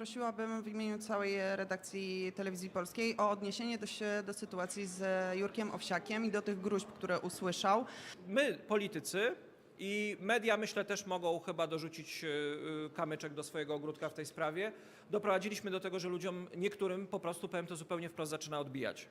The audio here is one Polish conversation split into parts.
Prosiłabym w imieniu całej redakcji Telewizji Polskiej o odniesienie do się do sytuacji z Jurkiem Owsiakiem i do tych gruźb, które usłyszał. My, politycy i media, myślę, też mogą chyba dorzucić e, e, kamyczek do swojego ogródka w tej sprawie. Doprowadziliśmy do tego, że ludziom, niektórym po prostu, powiem to zupełnie wprost, zaczyna odbijać.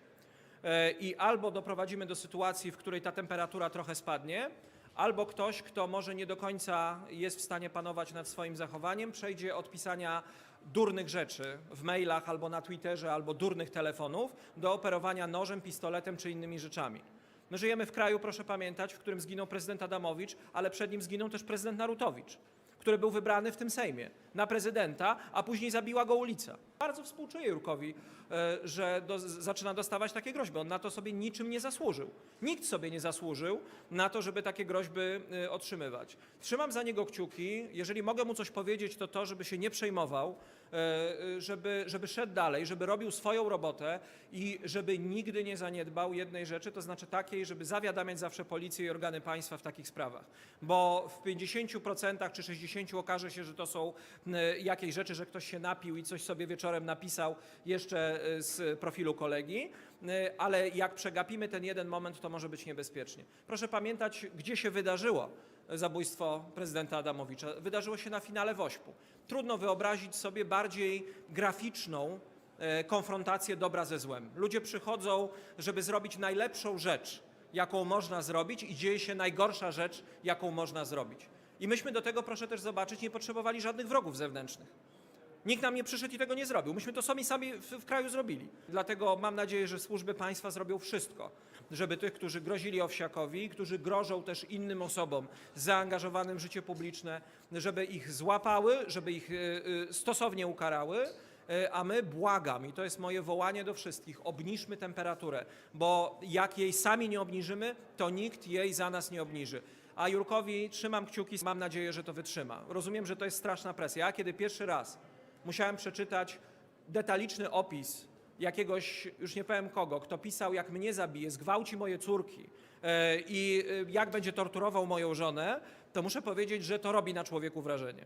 E, I albo doprowadzimy do sytuacji, w której ta temperatura trochę spadnie, albo ktoś, kto może nie do końca jest w stanie panować nad swoim zachowaniem, przejdzie od pisania durnych rzeczy w mailach albo na Twitterze, albo durnych telefonów, do operowania nożem, pistoletem czy innymi rzeczami. My żyjemy w kraju, proszę pamiętać, w którym zginął prezydent Adamowicz, ale przed nim zginął też prezydent Narutowicz, który był wybrany w tym Sejmie na prezydenta, a później zabiła go ulica. Bardzo współczuję Jurkowi, e, że do, zaczyna dostawać takie groźby. On na to sobie niczym nie zasłużył. Nikt sobie nie zasłużył na to, żeby takie groźby e, otrzymywać. Trzymam za niego kciuki. Jeżeli mogę mu coś powiedzieć, to to, żeby się nie przejmował, e, żeby, żeby szedł dalej, żeby robił swoją robotę i żeby nigdy nie zaniedbał jednej rzeczy, to znaczy takiej, żeby zawiadamiać zawsze policję i organy państwa w takich sprawach. Bo w 50% czy 60% okaże się, że to są jakieś rzeczy, że ktoś się napił i coś sobie wieczorem napisał jeszcze e, z profilu kolegi, ale jak przegapimy ten jeden moment, to może być niebezpiecznie. Proszę pamiętać, gdzie się wydarzyło zabójstwo prezydenta Adamowicza. Wydarzyło się na finale Wośpu. Trudno wyobrazić sobie bardziej graficzną e, konfrontację dobra ze złem. Ludzie przychodzą, żeby zrobić najlepszą rzecz, jaką można zrobić i dzieje się najgorsza rzecz, jaką można zrobić. I myśmy do tego, proszę też zobaczyć, nie potrzebowali żadnych wrogów zewnętrznych. Nikt nam nie przyszedł i tego nie zrobił. Myśmy to sami sami w, w kraju zrobili. Dlatego mam nadzieję, że służby państwa zrobią wszystko, żeby tych, którzy grozili Owsiakowi, którzy grożą też innym osobom zaangażowanym w życie publiczne, żeby ich złapały, żeby ich y, y, stosownie ukarały. Y, A my błagam, i to jest moje wołanie do wszystkich, obniżmy temperaturę, bo jak jej sami nie obniżymy, to nikt jej za nas nie obniży. A Jurkowi trzymam kciuki, mam nadzieję, że to wytrzyma. Rozumiem, że to jest straszna presja. Ja kiedy pierwszy raz musiałem przeczytać detaliczny opis jakiegoś, już nie powiem kogo, kto pisał, jak mnie zabije, zgwałci moje córki e, i e, jak będzie torturował moją żonę, to muszę powiedzieć, że to robi na człowieku wrażenie.